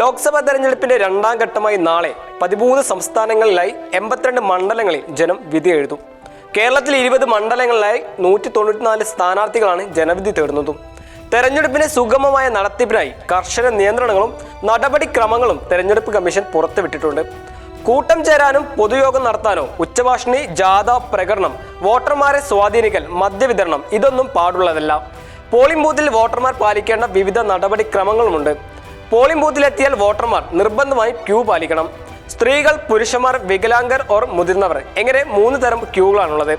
ലോക്സഭാ തെരഞ്ഞെടുപ്പിന്റെ രണ്ടാം ഘട്ടമായി നാളെ പതിമൂന്ന് സംസ്ഥാനങ്ങളിലായി എൺപത്തിരണ്ട് മണ്ഡലങ്ങളിൽ ജനം വിധി എഴുതും. കേരളത്തിൽ ഇരുപത് മണ്ഡലങ്ങളിലായി നൂറ്റി തൊണ്ണൂറ്റിനാല് സ്ഥാനാർത്ഥികളാണ് ജനവിധി തേടുന്നതും. തെരഞ്ഞെടുപ്പിനെ സുഗമമായ നടത്തിപ്പിനായി കർശന നിയന്ത്രണങ്ങളും നടപടിക്രമങ്ങളും തെരഞ്ഞെടുപ്പ് കമ്മീഷൻ പുറത്തുവിട്ടിട്ടുണ്ട്. കൂട്ടം ചേരാനും പൊതുയോഗം നടത്താനോ ഉച്ചഭാഷണി ജാഥ പ്രകടനം വോട്ടർമാരെ സ്വാധീനിക്കൽ മദ്യവിതരണം ഇതൊന്നും പാടുള്ളതല്ല. പോളിംഗ് ബൂത്തിൽ വോട്ടർമാർ പാലിക്കേണ്ട വിവിധ നടപടിക്രമങ്ങളുമുണ്ട്. പോളിംഗ് ബൂത്തിലെത്തിയാൽ വോട്ടർമാർ നിർബന്ധമായി ക്യൂ പാലിക്കണം. സ്ത്രീകൾ പുരുഷന്മാർ വികലാംഗർ ഓർ മുതിർന്നവർ എങ്ങനെ മൂന്ന് തരം ക്യൂകളാണുള്ളത്?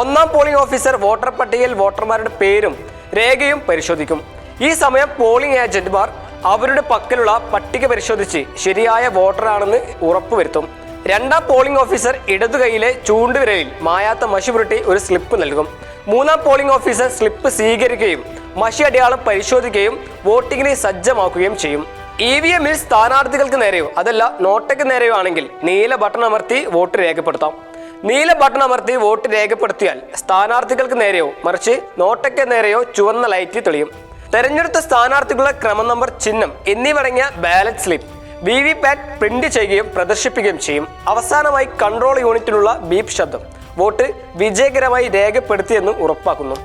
ഒന്നാം പോളിംഗ് ഓഫീസർ വോട്ടർ പട്ടികയിൽ വോട്ടർമാരുടെ പേരും രേഖയും പരിശോധിക്കും. ഈ സമയം പോളിംഗ് ഏജന്റുമാർ അവരുടെ പക്കലുള്ള പട്ടിക പരിശോധിച്ച് ശരിയായ വോട്ടറാണെന്ന് ഉറപ്പുവരുത്തും. രണ്ടാം പോളിംഗ് ഓഫീസർ ഇടതു കൈയിലെ ചൂണ്ടുവിരലിൽ മായാത്ത മഷി പുരട്ടി ഒരു സ്ലിപ്പ് നൽകും. മൂന്നാം പോളിംഗ് ഓഫീസർ സ്ലിപ്പ് സ്വീകരിക്കുകയും മഷി അടയാളം പരിശോധിക്കുകയും വോട്ടിങ്ങിനെ സജ്ജമാക്കുകയും ചെയ്യും. ഇ വി എമ്മിൽ സ്ഥാനാർത്ഥികൾക്ക് നേരെയോ അതല്ല നോട്ടയ്ക്ക് നേരെയോ ആണെങ്കിൽ നീല ബട്ടൺ അമർത്തി വോട്ട് രേഖപ്പെടുത്താം. നീല ബട്ടൺ അമർത്തി വോട്ട് രേഖപ്പെടുത്തിയാൽ സ്ഥാനാർത്ഥികൾക്ക് നേരെയോ മറിച്ച് നോട്ടയ്ക്ക് നേരെയോ ചുവന്ന ലൈറ്റ് തെളിയും. തെരഞ്ഞെടുത്ത സ്ഥാനാർത്ഥികളുടെ ക്രമം നമ്പർ ചിഹ്നം എന്നിവടങ്ങിയ ballot slip V V PAT print ചെയ്യുകയും പ്രദർശിപ്പിക്കുകയും ചെയ്യും. അവസാനമായി കൺട്രോൾ യൂണിറ്റിലുള്ള ബീപ് ശബ്ദം വോട്ട് വിജയകരമായി രേഖപ്പെടുത്തിയെന്ന് ഉറപ്പാക്കുന്നു.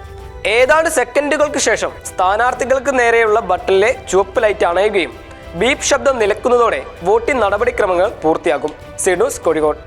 ഏതാണ്ട് സെക്കൻഡുകൾക്ക് ശേഷം സ്ഥാനാർത്ഥികൾക്ക് നേരെയുള്ള ബട്ടണിലെ ചുവപ്പ് ലൈറ്റ് അണയുകയും ബീപ് ശബ്ദം നിലക്കുന്നതോടെ വോട്ടിംഗ് നടപടിക്രമങ്ങൾ പൂർത്തിയാകും. സിഡൂസ് കോഴിക്കോട്.